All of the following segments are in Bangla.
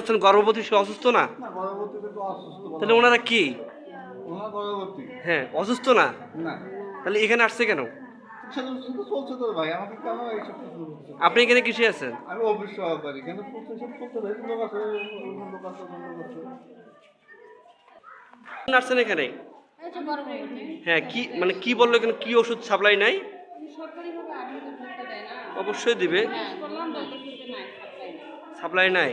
আছেন গর্ভবতী সে অসুস্থ না? না গর্ভবতীতে তো অসুস্থ বলা তাহলে ওনারা কি? হ্যাঁ অসুস্থ না? না। তাহলে এখানে আসছে কেন? আপনি এখানে কিসে আছেন? আমি অফিস সহকারী আসছেন এখানে? হ্যাঁ কি মানে কি বলল এখানে? কি ওষুধ সাপ্লাই নাই? অবশ্যই দিবে। হ্যাঁ সাপ্লাই নাই?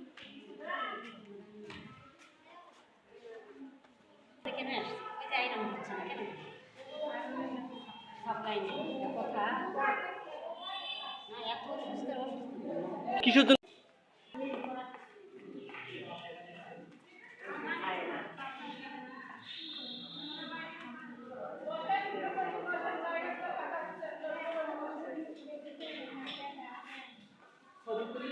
কেন আসছে? ওই যে আইরাম হচ্ছে না কেন কথা। না এত অসুস্থ অসুস্থ। কিসের জন্য? ছবি তুলি